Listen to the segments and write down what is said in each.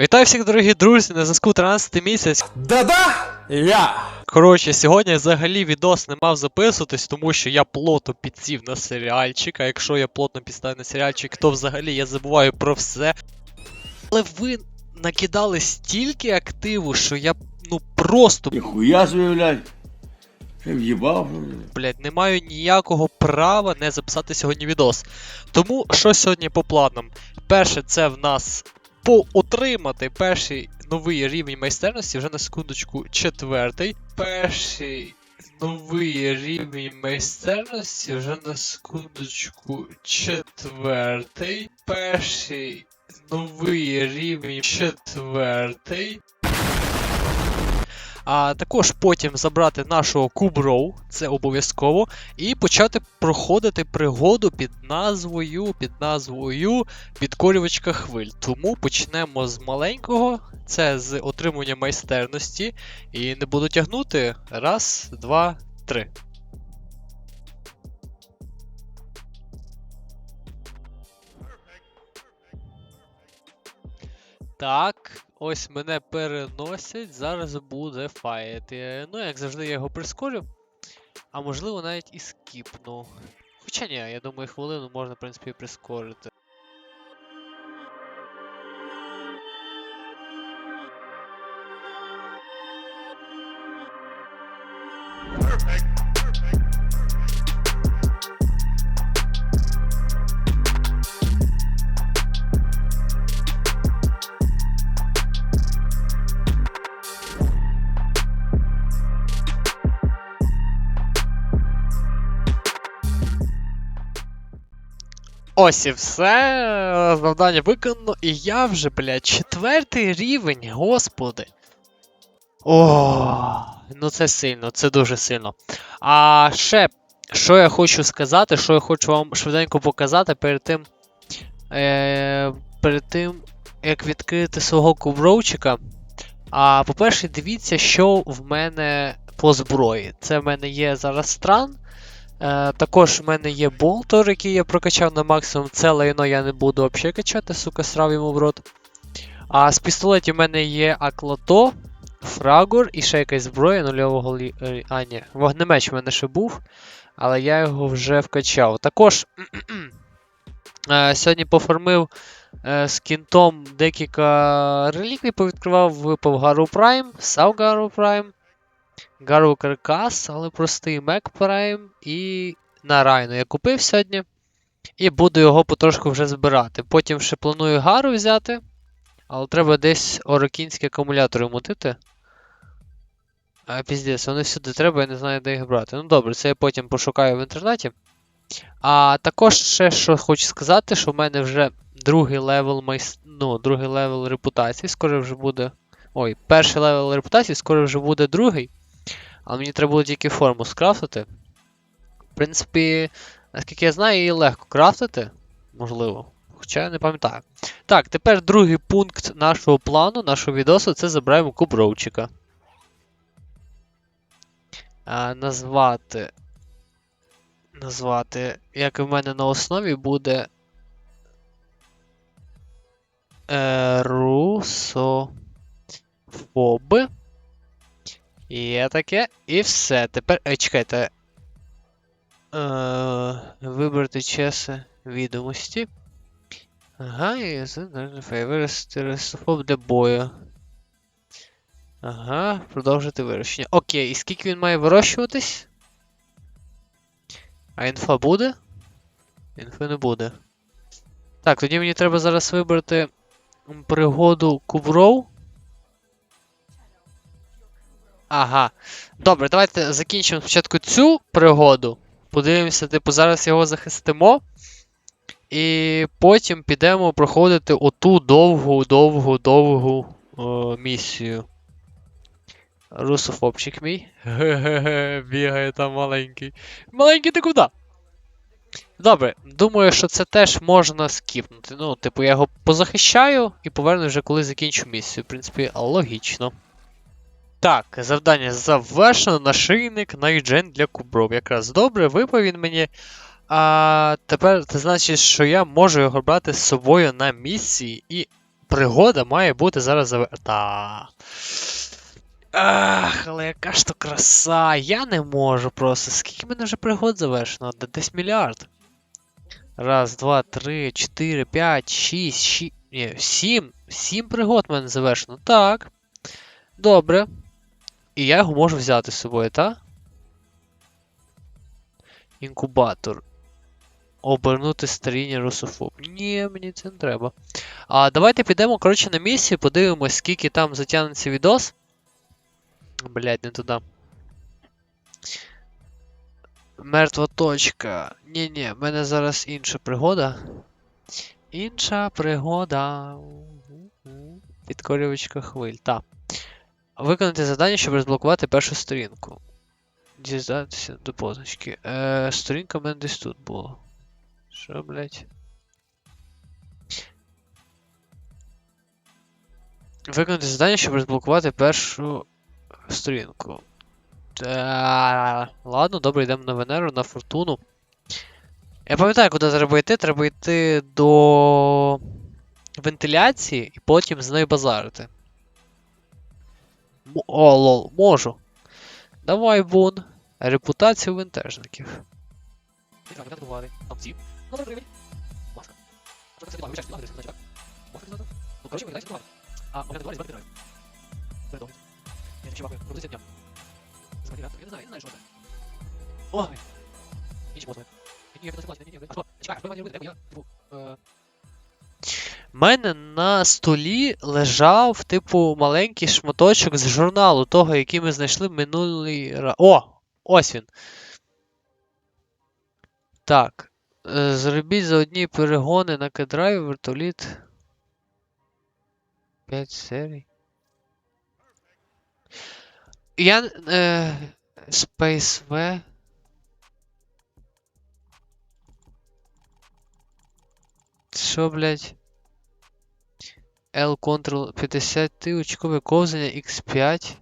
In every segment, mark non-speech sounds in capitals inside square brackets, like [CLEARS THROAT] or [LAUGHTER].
Вітаю всіх, дорогі друзі, на зв'язку 13 місяць. Да-да, я. Коротше, сьогодні взагалі відос не мав записуватись, тому що я плотно підсів на серіальчик, а якщо я плотно підстав на серіальчик, то взагалі я забуваю про все. Але ви накидали стільки активу, що я ну просто, Ніхуя. Я в'їбав. блядь, не маю ніякого права не записати сьогодні відос. Тому що сьогодні по планам? Перше, це в нас поотримати перший новий рівень майстерності, вже на секундочку, четвертий. Перший новий рівень майстерності, вже на секундочку, четвертий. Перший новий рівень четвертий. А також потім забрати нашого куброу, це обов'язково, і почати проходити пригоду під назвою, під назвою підкорювачка хвиль. Тому почнемо з маленького, це з отримання майстерності. І не буду тягнути. Раз, два, три. Так, ось мене переносять, зараз буде файт. Е, Ну, як завжди, я його прискорю. А можливо навіть і скіпну. Хоча ні, я думаю, хвилину можна, в принципі, і прискорити. Ось і все. Завдання виконано, і я вже, блядь, четвертий рівень, господи. О, ну це сильно, це дуже сильно. А ще, що я хочу сказати, що я хочу вам швиденько показати перед тим. Е, перед тим, як відкрити свого кубровчика. А, по-перше, дивіться, що в мене по зброї. Це в мене є зараз стран. Е, також в мене є болтер, який я прокачав на максимум. Це лайно я не буду взагалі качати, сука, срав йому в рот. А з пістолетів в мене є Аклато, Фрагор і ще якась зброя нульового лі... е, А, ні, вогнемеч в мене ще був, але я його вже вкачав. Також [CLEARS THROAT] е, сьогодні поформив е, з кінтом декілька реліквій, повідкривав, випав Гару Прайм, Сав Гару Прайм. Каркас, але простий Мек Prime і на Райну я купив сьогодні. І буду його потрошку вже збирати. Потім ще планую Гару взяти. Але треба десь орокінські акумулятори мутити. А піздець, вони всюди треба, я не знаю, де їх брати. Ну добре, це я потім пошукаю в інтернеті. А також ще що хочу сказати, що в мене вже другий левел майс... ну, другий левел репутації, скоро вже буде. Ой, перший левел репутації, скоро вже буде другий. Але мені треба було тільки форму скрафтити. В принципі, наскільки я знаю, її легко крафтити. Можливо. Хоча я не пам'ятаю. Так, тепер другий пункт нашого плану, нашого відосу, це забираємо кубровчика. А, назвати. Назвати. Як і в мене на основі буде. Е, Русофоби. Є таке. І все. Тепер. Ей, чекайте. Е, вибрати часи відомості. Ага, і вивести ресофоб для бою. Ага, продовжити вирощення. Окей, і скільки він має вирощуватись? А інфа буде? Інфи не буде. Так, тоді мені треба зараз вибрати пригоду Кубров. Ага. Добре, давайте закінчимо спочатку цю пригоду. Подивимося, типу, зараз його захистимо. І потім підемо проходити оту довгу, довгу, довгу о, місію. Русофобчик мій. Ге-ге-ге, бігає там маленький. Маленький ти куди? Добре, думаю, що це теж можна скіпнути. Ну, типу, я його позахищаю і поверну вже коли закінчу місію. В принципі, логічно. Так, завдання завершено. Нашийник найджен для кубров. Якраз добре, випав він мені. А тепер це значить, що я можу його брати з собою на місії і пригода має бути зараз заверта. Ах, але яка ж то краса. Я не можу просто. Скільки мене вже пригод завершено? Десь мільярд. Раз, два, три, чотири, п'ять, шість, шість. Ні, сім. Сім пригод в мене завершено. Так. Добре. І я його можу взяти з собою, так? Інкубатор. Обернути старіння русофоб. Ні, мені це не треба. А давайте підемо, коротше, на місію, подивимось, скільки там затягнеться відос. Блять, не туди. Мертва точка. Ні-ні, в мене зараз інша пригода. Інша пригода. Підкорювачка хвиль. Так. Виконати завдання, щоб розблокувати першу сторінку. Дізнатися до позначки. Е, сторінка в мене десь тут була. Що, блять? Виконати завдання, щоб розблокувати першу сторінку. Та... Ладно, добре, йдемо на Венеру, на фортуну. Я пам'ятаю, куди треба йти. Треба йти до вентиляції і потім з нею базарити. О, лол, можу. Давай, бун. Репутацію винтежників. А, у мене два. Я ще бахую, дня. Збирати я не я не знаю, що це. Ой. Не согласен, ні, ні, а? Треба, я, типу, е... мене на столі лежав, типу, маленький шматочок з журналу того, який ми знайшли минулий раз. О! Ось він. Так. Е, Зробіть за одні перегони на кедрайв вертоліт. 5 серій. Я. Е, Space V. Що, блядь? L Ctrl 50 очкове ковзання X5.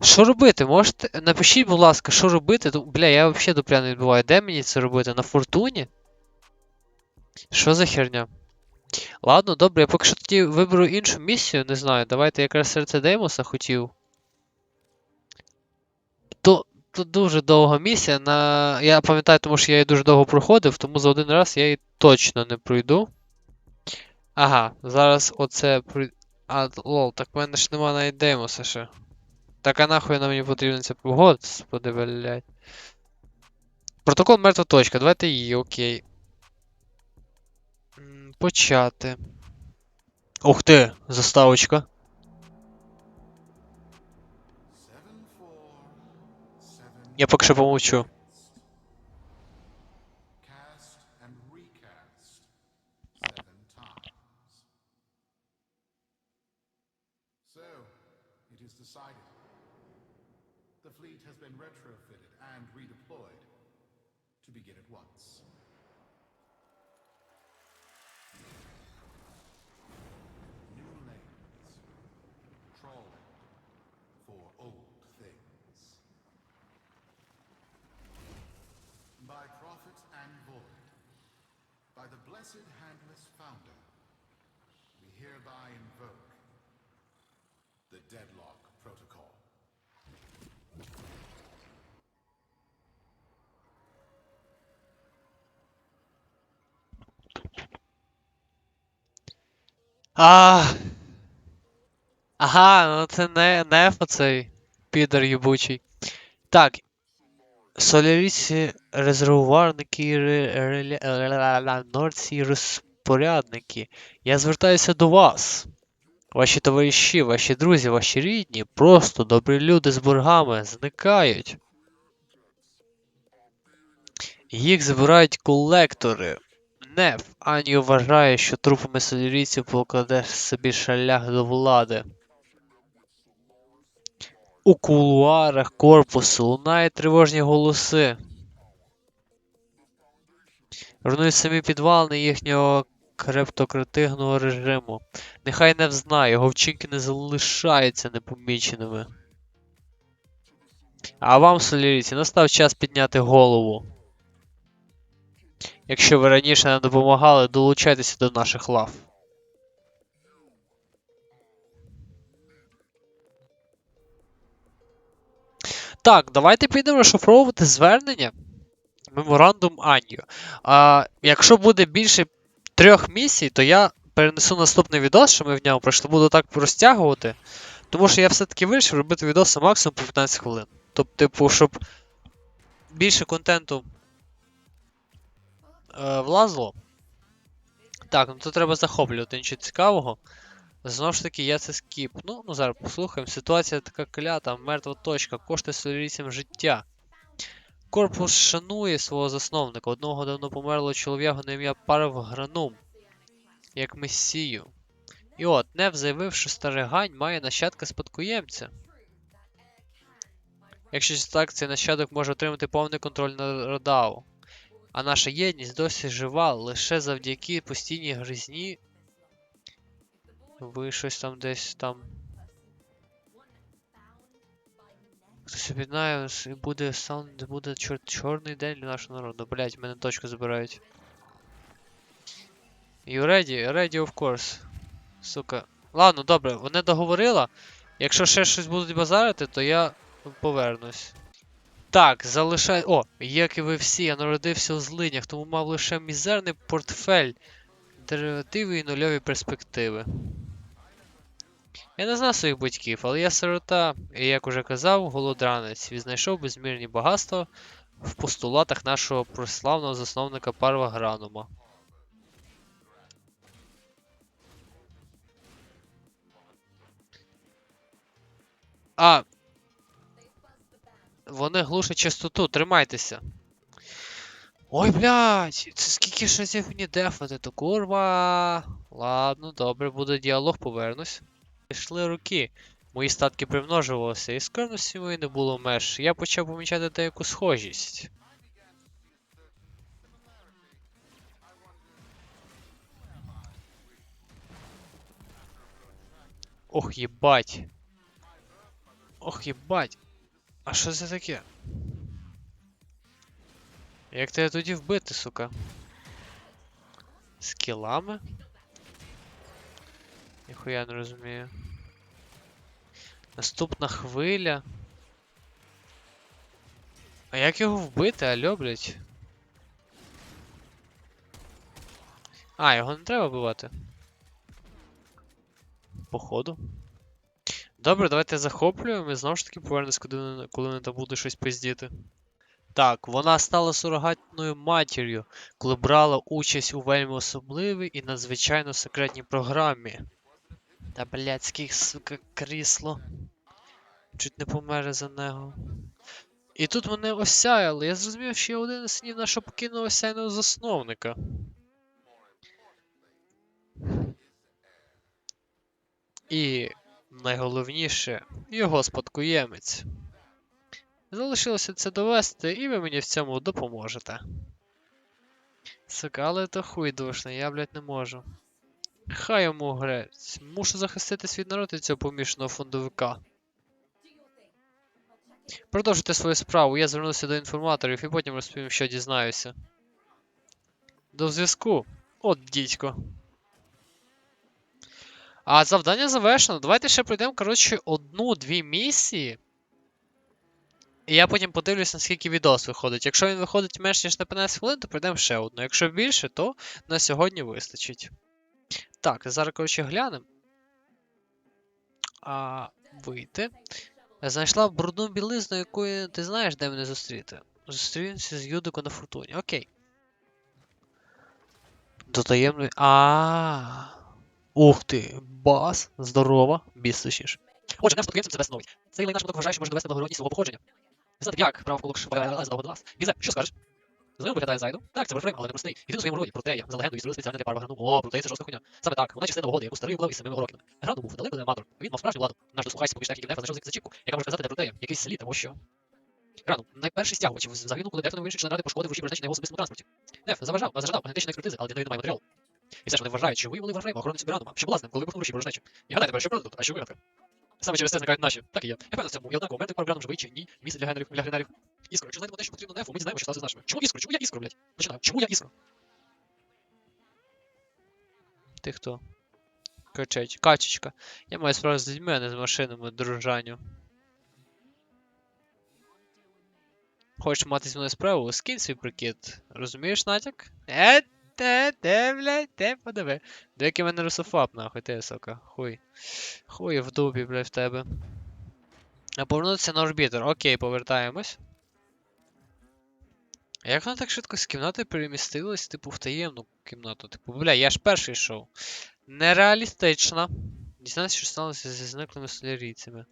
Що робити? Можете. Напишіть, будь ласка, що робити? Бля, я взагалі дупля не відбуваю. Де мені це робити? На фортуні? Що за херня? Ладно, добре, я поки що тоді виберу іншу місію, не знаю. Давайте якраз серце Деймоса хотів. То, то дуже довга місія. На... Я пам'ятаю, тому що я її дуже довго проходив, тому за один раз я її точно не пройду. Ага, зараз оце. А, лол, так в мене ж нема навіть Деймоса ще. Так а нахуй на мені потрібна ця Господи, блядь. Протокол мертва точка. Давайте її, окей. Почати. Ух ти, заставочка. Я поки що помовчу. blessed handless founder, we hereby invoke the Deadlock Protocol. А. Ага, ну це не неф оцей підер єбучий. Так. Солярісі резервуарники Нордсі розпорядники. Я звертаюся до вас. Ваші товариші, ваші друзі, ваші рідні, просто добрі люди з боргами зникають. Їх забирають колектори. Неф Ані вважає, що трупами солярійців покладеш собі шалях до влади. У кулуарах корпусу лунають тривожні голоси. Руйнують самі підвалини їхнього крептократигного режиму. Нехай не взнає, його вчинки не залишаються непоміченими. А вам, солярійці, настав час підняти голову. Якщо ви раніше не допомагали, долучайтеся до наших лав. Так, давайте підемо розшифровувати звернення. Меморандум Анью. А, якщо буде більше трьох місій, то я перенесу наступний відос, що ми в ньому пройшли, буду так розтягувати. Тому що я все-таки вирішив робити відоси максимум по 15 хвилин. Тобто, типу, щоб більше контенту е, влазило. Так, ну тут треба захоплювати нічого цікавого. Знову ж таки, я це скіп. Ну, ну зараз послухаємо. Ситуація така клята, мертва точка, коштує солярійцям життя. Корпус шанує свого засновника, одного давно померлого чоловіка на ім'я Парв Гранум, як месію. І от, Нев заявив, що старий гань має нащадка спадкоємця. Якщо так, цей нащадок може отримати повний контроль над Родау. А наша єдність досі жива лише завдяки постійній гризні. Ви щось там десь там. Хтось об'єднає і буде саунд, буде чор, чорний день для нашого народу. Блять, мене точку забирають. You ready? Ready, of course. Сука. Ладно, добре, вони договорила. Якщо ще щось будуть базарити, то я повернусь. Так, залишай. О, як і ви всі, я народився у злинях, тому мав лише мізерний портфель, деривативи і нульові перспективи. Я не знав своїх батьків, але я сирота, і як уже казав, голодранець відзнайшов безмірні багатства в постулатах нашого прославного засновника Парва Гранума. А. Вони глушать частоту, тримайтеся. Ой, блядь, це скільки ж разів мені дефати, то курва. Ладно, добре, буде діалог, повернусь. Пішли роки. Мої статки примножувалися, і скромності моєї не було меж. Я почав помічати деяку схожість. Ох, єбать. Ох, єбать. А що це таке? Як тебе тоді вбити, сука? Скілами? Ніхуя не розумію. Наступна хвиля. А як його вбити, альо, блять? А, його не треба вбивати. Походу. Добре, давайте захоплюємо і знову ж таки повернемось, коли, коли не там буде щось пиздіти. Так, вона стала сурогатною матір'ю, коли брала участь у вельми особливій і надзвичайно секретній програмі. Та блядських, сука, крісло. Чуть не помер за нього. І тут мене осяяли. Я зрозумів, що я один із синів нашого покійного осяйного засновника. І найголовніше його спадкоємець. Залишилося це довести, і ви мені в цьому допоможете. Сука, але то хуй душний, я, блядь, не можу. Хай йому грець. Мушу захистити свій народ від цього помішаного фондовика. Продовжуйте свою справу, я звернуся до інформаторів і потім розповім, що дізнаюся. До зв'язку. От дідько. А завдання завершено. Давайте ще пройдемо, коротше, одну-дві місії. І я потім подивлюсь, наскільки відос виходить. Якщо він виходить менш ніж на 15 хвилин, то пройдемо ще одну. Якщо більше, то на сьогодні вистачить. Так, зараз, коротше, глянемо. А, вийти. Знайшла брудну білизну, якої ти знаєш, де мене зустріти. Зустрінемося з Юдико на фортуні. Окей. До таємної. А. Ух ти, бас, здорово, біс точніше. Отже, наш спадкоємцем це встановить. Цей лай наш моток вважає, що може довести благородність свого походження. Знати як, прав колок задовго до вас. Бізе, що скажеш? Знайом виглядає зайду. Так, це Вольфрейм, але не простий. Єдиний у своєму роді, Протея, за легендою відстріли спеціально для пару Грану. О, Протея це жорстка хуйня. Саме так, вона частина угоди, яку старий уклав із самими Горокінами. Грану був далеко не аматор. Він мав справжню владу. Наш дослухайся поміж техніків Нефа знайшов зачіпку, яка може сказати для Протея. Якийсь слід, або що. Грану, найперший стягувач загинув, коли дехто вирішив член ради пошкодив усі призначення його особистому транспорті. Неф заважав, зажадав генетичної експертизи, але для неї немає матеріалу. І все ж вони вважають, що виявили Варфрейма охорони собі Гранума, що була з ним, коли вибухнули руші ворожнечі. І гадайте, що правда а що вигадка? Саме через це зникають наші. Так і є. Я певно цьому. І однаково, мертвий парграном живий чи ні, місце для генерів, для генерів. Іскро, якщо знайдемо те, що потрібно нефу, ми дізнаємося, що сталося з нашими. Чому іскро? Чому я іскро, блядь? Починаю. Чому я іскро? Ти хто? Качеч. Качечка. Я маю справу з людьми, а не з машинами, дружанню. хочеш мати зі мною справу, скинь свій прикид. Розумієш, натяк? Е, те, те, блядь, те, подиви. До який мене русофаб, нахуй, ти, сука. Хуй. Хуй в дубі, блядь, в тебе. А повернутися на орбітер. Окей, повертаємось. Як воно так швидко з кімнати перемістилось, типу, в таємну кімнату? Типу, бля, я ж перший йшов. Нереалістично. Дізнайся, що сталося зі зниклими солярійцями.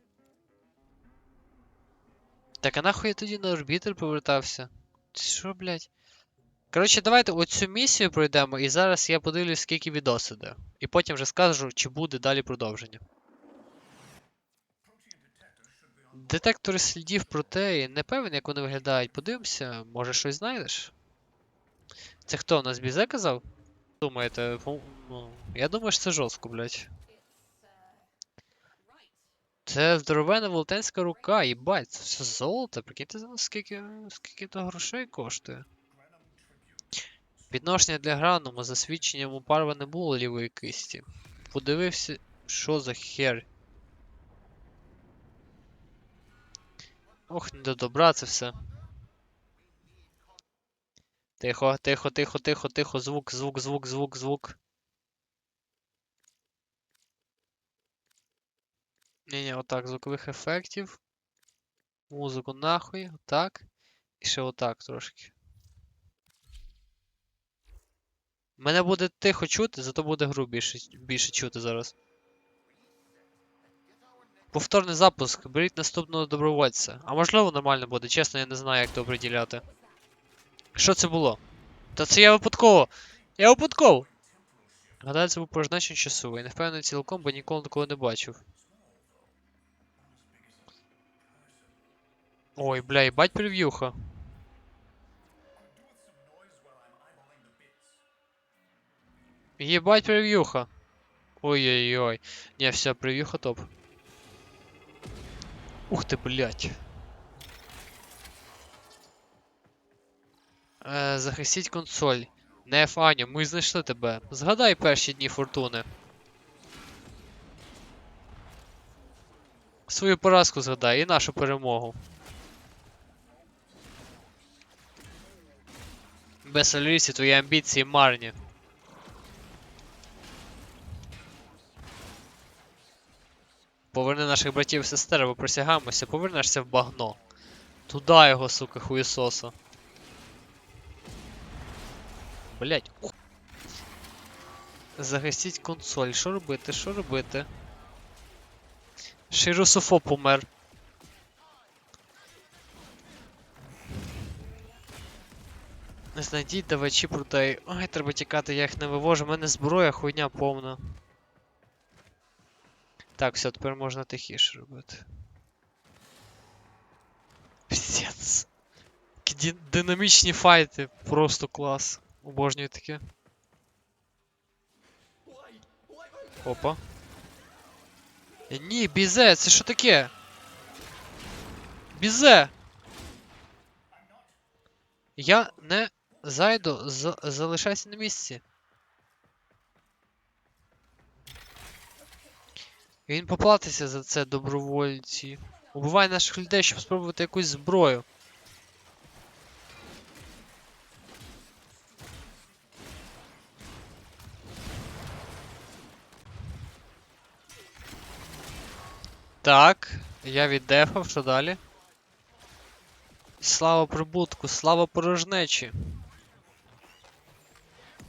Так а нахуй я тоді на орбітер повертався? Ти Що, блядь? Коротше, давайте оцю місію пройдемо, і зараз я подивлюсь, скільки відос іде. І потім вже скажу, чи буде далі продовження. Детектори слідів протеї. Не певен, як вони виглядають. Подивимося, може щось знайдеш? Це хто у нас бізе казав? Думаєте, ну, я думаю, що це жорстко, блядь. Це здоровена велетенська рука, їбать, це все золото. Прикиньте, скільки, скільки то грошей коштує. Підношення для граному, за свідченням у парва не було лівої кисті. Подивився, що за хер. Ох, не до добра це все. Тихо, тихо, тихо, тихо, тихо, звук, звук, звук, звук, звук. Ні-ні, отак, звукових ефектів. Музику нахуй, отак. І ще отак трошки. Мене буде тихо чути, зато буде гру більше, більше чути зараз. Повторний запуск. Беріть наступного добровольця. А можливо нормально буде, чесно, я не знаю, як то оприділяти. Що це було? Та це я випадково! Я випадково! Гадаю, це був порожнечий часовий. Не впевнений цілком, бо ніколи такого не бачив. Ой, бля, їбать прев'юха. Ебать превьюха. Ой-ой-ой. Не, все, превьюха топ. Ух ты, блядь. Е, захистіть консоль. Не Аню, ми знайшли тебе. Згадай перші дні фортуни. Свою поразку згадай і нашу перемогу. Без Алісі твої амбіції марні. Поверни наших братів і сестер, або присягаємося, повернешся в багно. Туда його, сука, хуєсоса. Блять. Захистіть консоль. Що робити? Що робити? Ще й русофоб помер. Знайдіть давачі протай. Ой, треба тікати, я їх не вивожу. У мене зброя хуйня повна. Так, все, тепер можна тихіше робити. Піздец. Динамічні файти, просто клас. Обожнюю таке. Опа. Е, Ні, бізе, це що таке? Бізе! Я не зайду, залишайся на місці. Він поплатиться за це добровольці. Убивай наших людей, щоб спробувати якусь зброю. Так, я віддефав, що далі? Слава прибутку, слава порожнечі.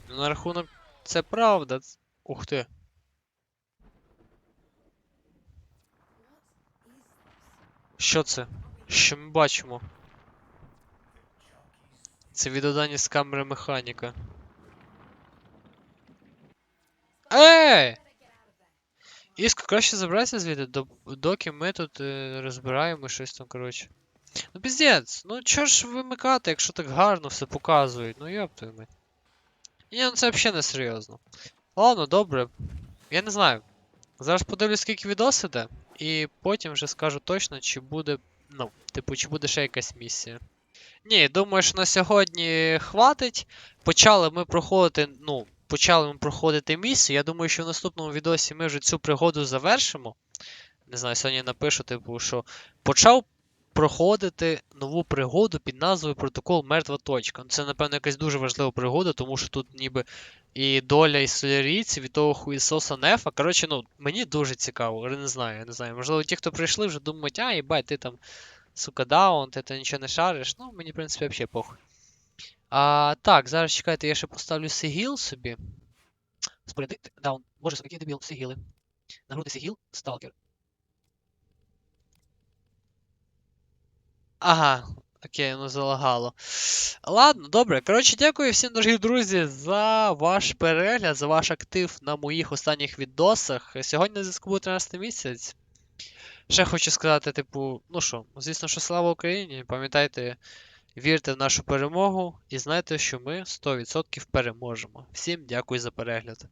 Ну, На рахунок це правда. Ух ти. Що це? Що ми бачимо? Це відеодані з камери механіка. Ей! Іско, краще забратися звідти, до- доки ми тут е, розбираємо щось там, коротше. Ну піздець, ну чого ж вимикати, якщо так гарно все показують? Ну йоп твою мать. Ні, ну це взагалі не серйозно. Ладно, добре. Я не знаю. Зараз подивлюсь, скільки відос іде, і потім вже скажу точно, чи буде. Ну, типу, чи буде ще якась місія. Ні, думаю, що на сьогодні хватить. Почали ми проходити, ну, почали ми проходити місію. Я думаю, що в наступному відосі ми вже цю пригоду завершимо. Не знаю, сьогодні напишу, типу, що почав проходити нову пригоду під назвою Протокол Мертва точка. Ну, Це, напевно, якась дуже важлива пригода, тому що тут ніби і доля і солярійців, і того хуїсоса Нефа. Коротше, ну, мені дуже цікаво. Не знаю, я не знаю. Можливо, ті, хто прийшли, вже думають, а, їбать, ти там, сука, даун, ти там нічого не шариш. Ну, мені, в принципі, взагалі похуй. А, так, зараз чекайте, я ще поставлю сигіл собі. Спорядити. Даун. Боже, який дебіл, сигіли. Нагрudi сигіл, сталкер. Ага, окей, ну залагало. Ладно, добре. Коротше, дякую всім, дорогі друзі, за ваш перегляд, за ваш актив на моїх останніх відосах. Сьогодні на зв'язку був 13 місяць. Ще хочу сказати, типу, ну що, звісно, що слава Україні. Пам'ятайте, вірте в нашу перемогу і знайте, що ми 100% переможемо. Всім дякую за перегляд.